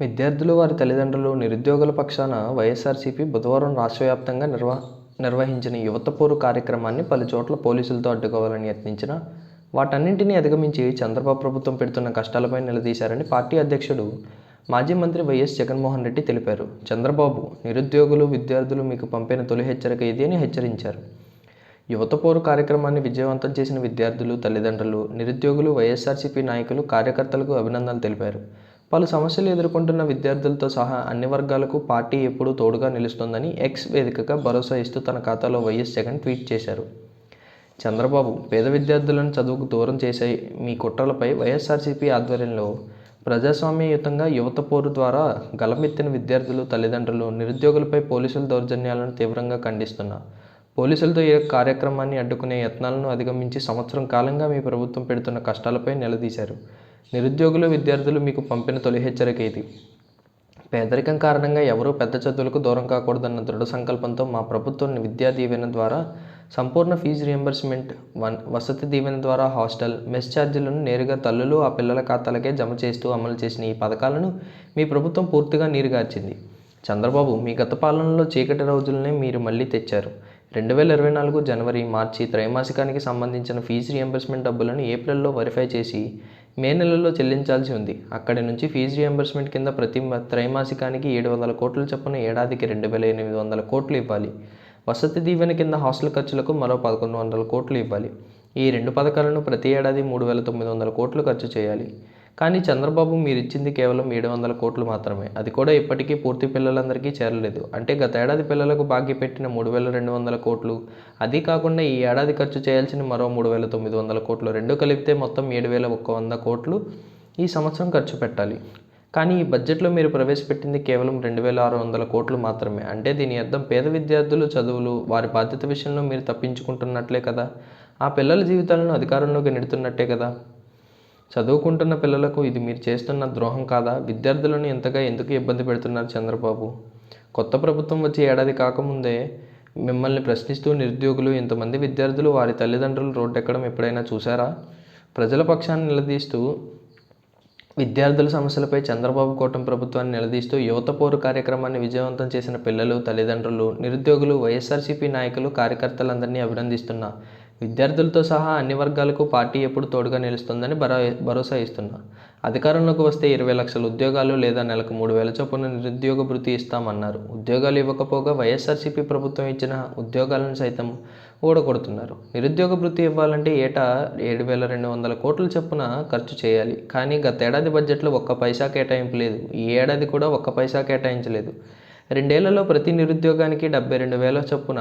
విద్యార్థులు వారి తల్లిదండ్రులు నిరుద్యోగుల పక్షాన వైఎస్ఆర్సీపీ బుధవారం రాష్ట్ర వ్యాప్తంగా నిర్వ నిర్వహించిన యువతపోరు కార్యక్రమాన్ని పలు చోట్ల పోలీసులతో అడ్డుకోవాలని యత్నించిన వాటన్నింటినీ అధిగమించి చంద్రబాబు ప్రభుత్వం పెడుతున్న కష్టాలపై నిలదీశారని పార్టీ అధ్యక్షుడు మాజీ మంత్రి వైఎస్ జగన్మోహన్ రెడ్డి తెలిపారు. చంద్రబాబు నిరుద్యోగులు విద్యార్థులు మీకు పంపిన తొలి హెచ్చరిక ఇది అని హెచ్చరించారు. యువత పోరు కార్యక్రమాన్ని విజయవంతం చేసిన విద్యార్థులు తల్లిదండ్రులు నిరుద్యోగులు వైఎస్ఆర్సీపీ నాయకులు కార్యకర్తలకు అభినందనలు తెలిపారు. పలు సమస్యలు ఎదుర్కొంటున్న విద్యార్థులతో సహా అన్ని వర్గాలకు పార్టీ ఎప్పుడూ తోడుగా నిలుస్తోందని ఎక్స్ వేదికగా భరోసా ఇస్తూ తన ఖాతాలో వైఎస్ జగన్ ట్వీట్ చేశారు. చంద్రబాబు పేద విద్యార్థులను చదువుకు దూరం చేసే మీ కుట్రలపై వైఎస్ఆర్సీపీ ఆధ్వర్యంలో ప్రజాస్వామ్యయుతంగా యువత పోరు ద్వారా గలమెత్తిన విద్యార్థులు తల్లిదండ్రులు నిరుద్యోగులపై పోలీసుల దౌర్జన్యాలను తీవ్రంగా ఖండిస్తున్నా. పోలీసులతో ఈ కార్యక్రమాన్ని అడ్డుకునే యత్నాలను అధిగమించి సంవత్సరం కాలంగా మీ ప్రభుత్వం పెడుతున్న కష్టాలపై నిలదీశారు. నిరుద్యోగులు విద్యార్థులు మీకు పంపిన తొలి హెచ్చరిక ఇది పేదరికం కారణంగా ఎవరూ పెద్ద చదువులకు దూరం కాకూడదన్న దృఢ సంకల్పంతో మా ప్రభుత్వం విద్యా దీవెన ద్వారా సంపూర్ణ fee reimbursement one Vasathi Deevena ద్వారా హాస్టల్ మెస్ ఛార్జీలను నేరుగా తల్లులు ఆ పిల్లల ఖాతాలకే జమ చేస్తూ అమలు చేసిన ఈ పథకాలను మీ ప్రభుత్వం పూర్తిగా నీరుగార్చింది. చంద్రబాబు మీ గత పాలనలో చీకటి రోజులనే మీరు మళ్ళీ తెచ్చారు. రెండు వేల ఇరవై నాలుగు జనవరి మార్చి త్రైమాసికానికి సంబంధించిన ఫీజు రియంబర్స్మెంట్ డబ్బులను ఏప్రిల్లో వెరిఫై చేసి మే నెలలో చెల్లించాల్సి ఉంది. అక్కడి నుంచి ఫీజు రియంబర్స్మెంట్ కింద ప్రతి త్రైమాసికానికి ఏడు వందల కోట్ల చొప్పున ఏడాదికి రెండు వేల ఎనిమిది వందల కోట్లు ఇవ్వాలి. వసతి దీవెన కింద హాస్టల్ ఖర్చులకు మరో పదకొండు వందల కోట్లు ఇవ్వాలి. ఈ రెండు పథకాలను ప్రతి ఏడాది మూడు వేల తొమ్మిది వందల కోట్లు ఖర్చు చేయాలి. కానీ చంద్రబాబు మీరు ఇచ్చింది కేవలం ఏడు వందల కోట్లు మాత్రమే. అది కూడా ఇప్పటికీ పూర్తి పిల్లలందరికీ చేరలేదు. అంటే గత ఏడాది పిల్లలకు బాకీ పెట్టిన మూడు వేల రెండు వందల కోట్లు. అది కాకుండా ఈ ఏడాది ఖర్చు చేయాల్సిన మరో మూడు వేల తొమ్మిది వందల కోట్లు రెండు కలిపితే మొత్తం ఏడు వేల ఒక్క వంద కోట్లు ఈ సంవత్సరం ఖర్చు పెట్టాలి. కానీ ఈ బడ్జెట్లో మీరు ప్రవేశపెట్టింది కేవలం రెండు వేల ఆరు వందల కోట్లు మాత్రమే. అంటే దీని అర్థం పేద విద్యార్థులు చదువులు వారి బాధ్యత విషయంలో మీరు తప్పించుకుంటున్నట్లే కదా? ఆ పిల్లల జీవితాలను అధికారంలోకి నెడుతున్నట్టే కదా? చదువుకుంటున్న పిల్లలకు ఇది మీరు చేస్తున్న ద్రోహం కాదా? విద్యార్థులను ఎంతగా ఎందుకు ఇబ్బంది పెడుతున్నారు చంద్రబాబు? కొత్త ప్రభుత్వం వచ్చి ఏడాది కాకముందే మిమ్మల్ని ప్రశ్నిస్తూ నిరుద్యోగులు ఇంతమంది విద్యార్థులు వారి తల్లిదండ్రులు రోడ్డెక్కడం ఎప్పుడైనా చూసారా ప్రజల పక్షాన్ని నిలదీస్తూ విద్యార్థుల సమస్యలపై చంద్రబాబు కూటమి ప్రభుత్వాన్ని నిలదీస్తూ యువత పోరు కార్యక్రమాన్ని విజయవంతం చేసిన పిల్లలు తల్లిదండ్రులు నిరుద్యోగులు వైఎస్ఆర్సీపీ నాయకులు కార్యకర్తలందరినీ అభినందిస్తున్నా. విద్యార్థులతో సహా అన్ని వర్గాలకు పార్టీ ఎప్పుడు తోడుగా నిలుస్తుందని భరో భరోసా ఇస్తున్నా. అధికారంలోకి వస్తే ఇరవై లక్షల ఉద్యోగాలు లేదా నెలకు మూడు వేల చొప్పున నిరుద్యోగ భృతి ఇస్తామన్నారు. ఉద్యోగాలు ఇవ్వకపోగా వైఎస్ఆర్సీపీ ప్రభుత్వం ఇచ్చిన ఉద్యోగాలను సైతం ఊడగొడుతున్నారు. నిరుద్యోగ భృతి ఇవ్వాలంటే ఏటా ఏడు వేల రెండు వందల కోట్ల చొప్పున ఖర్చు చేయాలి. కానీ గతేడాది బడ్జెట్లో ఒక్క పైసా కేటాయింపు లేదు. ఈ ఏడాది కూడా ఒక్క పైసా కేటాయించలేదు. రెండేళ్ళలో ప్రతి నిరుద్యోగానికి డెబ్బై రెండు వేల చొప్పున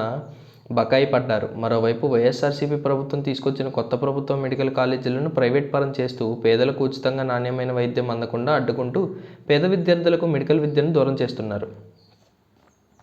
బకాయి పడ్డారు. మరోవైపు వైఎస్ఆర్సీపీ ప్రభుత్వం తీసుకొచ్చిన కొత్త ప్రభుత్వం మెడికల్ కాలేజీలను ప్రైవేట్ పరం చేస్తూ పేదలకు ఉచితంగా నాణ్యమైన వైద్యం అందకుండా అడ్డుకుంటూ పేద విద్యార్థులకు మెడికల్ విద్యను దూరం చేస్తున్నారు.